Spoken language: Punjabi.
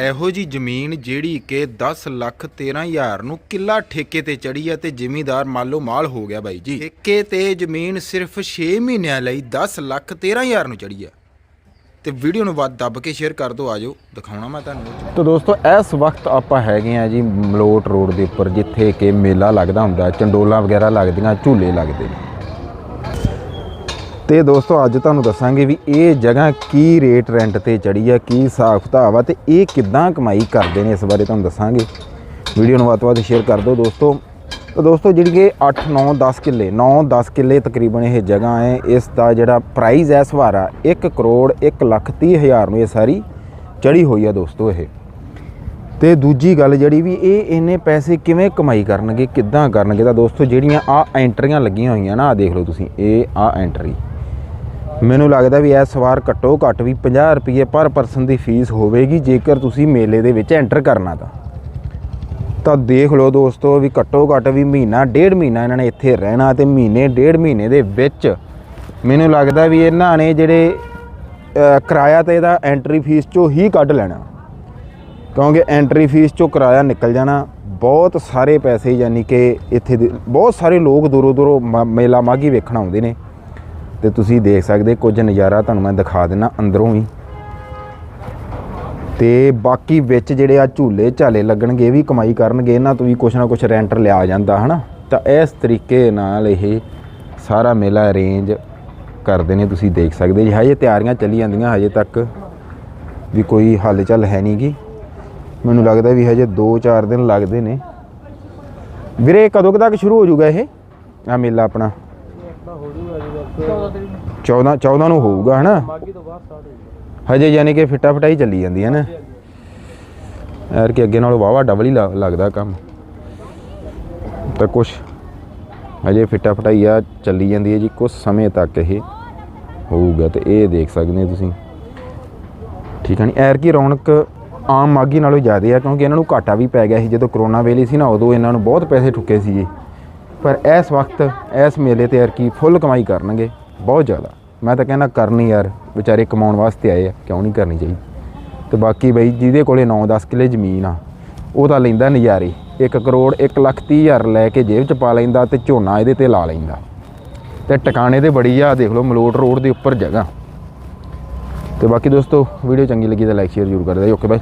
ਇਹੋ ਜੀ ਜ਼ਮੀਨ ਜਿਹੜੀ ਕਿ 10 ਲੱਖ 13 ਹਜ਼ਾਰ ਨੂੰ ਕਿੱਲਾ ਠੇਕੇ ਤੇ ਚੜੀ ਹੈ ਤੇ ਜ਼ਿਮੀਂਦਾਰ ਮਾਲੋ ਮਾਲ ਹੋ ਗਿਆ ਬਾਈ ਜੀ। ਠੇਕੇ ਤੇ ਜ਼ਮੀਨ ਸਿਰਫ 6 ਮਹੀਨਿਆਂ ਲਈ 10 ਲੱਖ 13 ਹਜ਼ਾਰ ਨੂੰ ਚੜੀ ਹੈ ਤੇ ਵੀਡੀਓ ਨੂੰ ਵੱਧ ਦੱਬ ਕੇ ਸ਼ੇਅਰ ਕਰ ਦਿਓ, ਆਜੋ, ਦਿਖਾਉਣਾ ਮੈਂ ਤੁਹਾਨੂੰ। ਤਾਂ ਦੋਸਤੋ, ਇਸ ਵਕਤ ਆਪਾਂ ਹੈਗੇ ਆ ਜੀ ਮਲੋਟ ਰੋਡ ਦੇ ਉੱਪਰ, ਜਿੱਥੇ ਕਿ ਮੇਲਾ ਲੱਗਦਾ ਹੁੰਦਾ, ਚੰਡੋਲਾਂ ਵਗੈਰਾ ਲੱਗਦੀਆਂ, ਝੂਲੇ ਲੱਗਦੇ ਨੇ। ਤੇ ਦੋਸਤੋ, ਅੱਜ ਤੁਹਾਨੂੰ ਦੱਸਾਂਗੇ ਵੀ ਇਹ ਜਗ੍ਹਾ ਕੀ ਰੇਟ ਰੈਂਟ ਤੇ ਚੜੀ ਆ ਕੀ ਹਿਸਾਬ ਕਿਤਾਬ ਆ ਤੇ ਇਹ ਕਿੱਦਾਂ ਕਮਾਈ ਕਰਦੇ ਨੇ ਇਸ ਬਾਰੇ ਤੁਹਾਨੂੰ ਦੱਸਾਂਗੇ। ਵੀਡੀਓ ਨੂੰ ਵੱਧ ਤੋਂ ਵੱਧ ਸ਼ੇਅਰ ਕਰ ਦਿਓ ਦੋਸਤੋ। ਤਾਂ ਦੋਸਤੋ, ਜਿਹੜੀ ਕਿ 8 9 10 ਕਿੱਲੇ 9 10 ਕਿੱਲੇ ਤਕਰੀਬਨ ਇਹ ਜਗ੍ਹਾ ਹੈ। ਇਸ ਦਾ ਜਿਹੜਾ ਪ੍ਰਾਈਸ ਹੈ ਸਵਾਰਾ 1 ਕਰੋੜ 1 ਲੱਖ 30 ਹਜ਼ਾਰ ਨੂੰ ਇਹ ਸਾਰੀ ਚੜੀ ਹੋਈ ਆ ਦੋਸਤੋ ਇਹ। ਤੇ ਦੂਜੀ ਗੱਲ ਜਿਹੜੀ ਵੀ ਇਹ ਇੰਨੇ ਪੈਸੇ ਕਿਵੇਂ ਕਮਾਈ ਕਰਨਗੇ, ਕਿੱਦਾਂ ਕਰਨਗੇ, ਤਾਂ ਦੋਸਤੋ, ਜਿਹੜੀਆਂ ਆ ਐਂਟਰੀਆਂ ਲੱਗੀਆਂ ਹੋਈਆਂ ਨਾ ਆ ਦੇਖ ਲਓ ਤੁਸੀਂ, ਇਹ ਆ ਐਂਟਰੀ ਮੈਨੂੰ ਲੱਗਦਾ ਵੀ ਇਸ ਵਾਰ ਘੱਟੋ ਘੱਟ ਵੀ 50 ਰੁਪਏ ਪਰ ਪਰਸਨ ਦੀ ਫੀਸ ਹੋਵੇਗੀ, ਜੇਕਰ ਤੁਸੀਂ ਮੇਲੇ ਦੇ ਵਿੱਚ ਐਂਟਰ ਕਰਨਾ ਤਾਂ। ਤਾਂ ਦੇਖ ਲਓ ਦੋਸਤੋ ਵੀ ਘੱਟੋ ਘੱਟ ਵੀ ਮਹੀਨਾ, ਡੇਢ ਮਹੀਨਾ ਇਹਨਾਂ ਨੇ ਇੱਥੇ ਰਹਿਣਾ ਤੇ ਮਹੀਨੇ, ਡੇਢ ਮਹੀਨੇ ਦੇ ਵਿੱਚ ਮੈਨੂੰ ਲੱਗਦਾ ਵੀ ਇਹਨਾਂ ਨੇ ਜਿਹੜੇ ਕਿਰਾਇਆ ਤੇ ਇਹਦਾ ਐਂਟਰੀ ਫੀਸ ਚੋਂ ਹੀ ਕੱਢ ਲੈਣਾ। ਕਿਉਂਕਿ ਐਂਟਰੀ ਫੀਸ ਚੋਂ ਕਿਰਾਇਆ ਨਿਕਲ ਜਾਣਾ, ਬਹੁਤ ਸਾਰੇ ਪੈਸੇ ਯਾਨੀ ਕਿ ਇੱਥੇ ਦੇ, ਬਹੁਤ ਸਾਰੇ ਲੋਕ ਦੂਰੋਂ ਦੂਰੋਂ ਮ- ਮੇਲਾ ਮਾਘੀ ਵੇਖਣ ਆਉਂਦੇ ਨੇ। ਤੇ ਤੁਸੀਂ ਦੇਖ ਸਕਦੇ ਕੁਝ ਨਜ਼ਾਰਾ ਤੁਹਾਨੂੰ ਮੈਂ ਦਿਖਾ ਦਿੰਨਾ ਅੰਦਰੋਂ ਹੀ। ਤੇ ਬਾਕੀ ਵਿੱਚ ਜਿਹੜੇ ਆ ਝੂਲੇ ਝਾਲੇ ਲੱਗਣਗੇ ਇਹ ਵੀ ਕਮਾਈ ਕਰਨਗੇ, ਇਹਨਾਂ ਤੋਂ ਵੀ ਕੁਛ ਨਾ ਕੁਛ ਰੈਂਟਰ ਲਿਆ ਜਾਂਦਾ, ਹਨਾ? ਤਾਂ ਇਸ ਤਰੀਕੇ ਨਾਲ ਇਹ ਸਾਰਾ ਮੇਲਾ ਅਰੇਂਜ ਕਰਦੇ ਨੇ, ਤੁਸੀਂ ਦੇਖ ਸਕਦੇ ਜੀ। ਹਜੇ ਤਿਆਰੀਆਂ ਚੱਲੀ ਜਾਂਦੀਆਂ, ਹਜੇ ਤੱਕ ਵੀ ਕੋਈ ਹੱਲ ਚੱਲ ਹੈ ਨਹੀਂਗੀ ਮੈਨੂੰ ਲੱਗਦਾ ਵੀ ਹਜੇ 2-4 ਦਿਨ ਲੱਗਦੇ ਨੇ। ਵੀਰੇ, ਕਦੋਂ ਕੁ ਤੱਕ ਸ਼ੁਰੂ ਹੋ ਜਾਊਗਾ ਇਹ? ਆ ਮੇਲਾ ਆਪਣਾ। 14 14 ਨੂੰ। ਹੋਊਗਾ ਹਨਾ? ਹਜੇ ਯਾਨੀ ਕਿ ਫਿੱਟਾ ਫਟਾਈ ਚੱਲੀ ਜਾਂਦੀ ਹੈ ਨਾ। ਯਾਰ ਕਿ ਅੱਗੇ ਨਾਲੋਂ ਵਾਵਾ ਡਬਲ ਹੀ ਲੱਗਦਾ ਕੰਮ। ਤਾਂ ਕੁਛ ਹਜੇ ਫਿੱਟਾ ਫਟਾਈ ਆ ਚੱਲੀ ਜਾਂਦੀ ਹੈ ਜੀ ਕੁਝ ਸਮੇਂ ਤੱਕ ਇਹ ਹੋਊਗਾ ਤੇ ਇਹ ਦੇਖ ਸਕਦੇ ਤੁਸੀਂ। ਠੀਕ ਹੈ ਨਹੀਂ ਐਰ ਕੀ ਰੌਣਕ ਆਮ ਮਾਗੀ ਨਾਲੋਂ ਜ਼ਿਆਦਾ ਆ ਕਿਉਂਕਿ ਇਹਨਾਂ ਨੂੰ ਘਾਟਾ ਵੀ ਪੈ ਗਿਆ ਸੀ। ਜਦੋਂ ਕਰੋਨਾ ਵੇਲੇ ਸੀ ਨਾ ਉਦੋਂ ਇਹਨਾਂ ਨੂੰ ਬਹੁਤ ਪੈਸੇ ਠੁੱਕੇ ਸੀਗੇ। ਪਰ ਇਸ ਵਕਤ, ਇਸ ਮੇਲੇ ਤੇ ਯਾਰ ਕੀ ਫੁੱਲ ਕਮਾਈ ਕਰਨਗੇ? ਬਹੁਤ ਜ਼ਿਆਦਾ। ਮੈਂ ਤਾਂ ਕਹਿੰਦਾ ਕਰਨੀ ਯਾਰ, ਵਿਚਾਰੇ ਕਮਾਉਣ ਵਾਸਤੇ ਆਏ ਆ, ਕਿਉਂ ਨਹੀਂ ਕਰਨੀ ਚਾਹੀਦੀ? ਤੇ ਬਾਕੀ ਬਈ ਜਿਹਦੇ ਕੋਲੇ 9-10 ਕਿੱਲੇ ਜ਼ਮੀਨ ਆ, ਉਹ ਤਾਂ ਲੈਂਦਾ ਨਜ਼ਾਰੇ। 1 ਕਰੋੜ 1 ਲੱਖ 30 ਹਜ਼ਾਰ ਲੈ ਕੇ ਜੇਬ 'ਚ ਪਾ ਲੈਂਦਾ ਤੇ ਝੋਨਾ ਇਹਦੇ ਤੇ ਲਾ ਲੈਂਦਾ। ਤੇ ਟਿਕਾਣੇ ਤੇ ਬੜੀ ਆ, ਦੇਖ ਲਓ, ਮਲੋਟ ਰੋਡ ਦੇ ਉੱਪਰ ਜਗ੍ਹਾ। ਤੇ ਬਾਕੀ ਦੋਸਤੋ, ਵੀਡੀਓ ਚੰਗੀ ਲੱਗੀ ਤਾਂ ਲਾਈਕ ਸ਼ੇਅਰ ਜ਼ਰੂਰ ਕਰ ਦਿਓ। Okay bye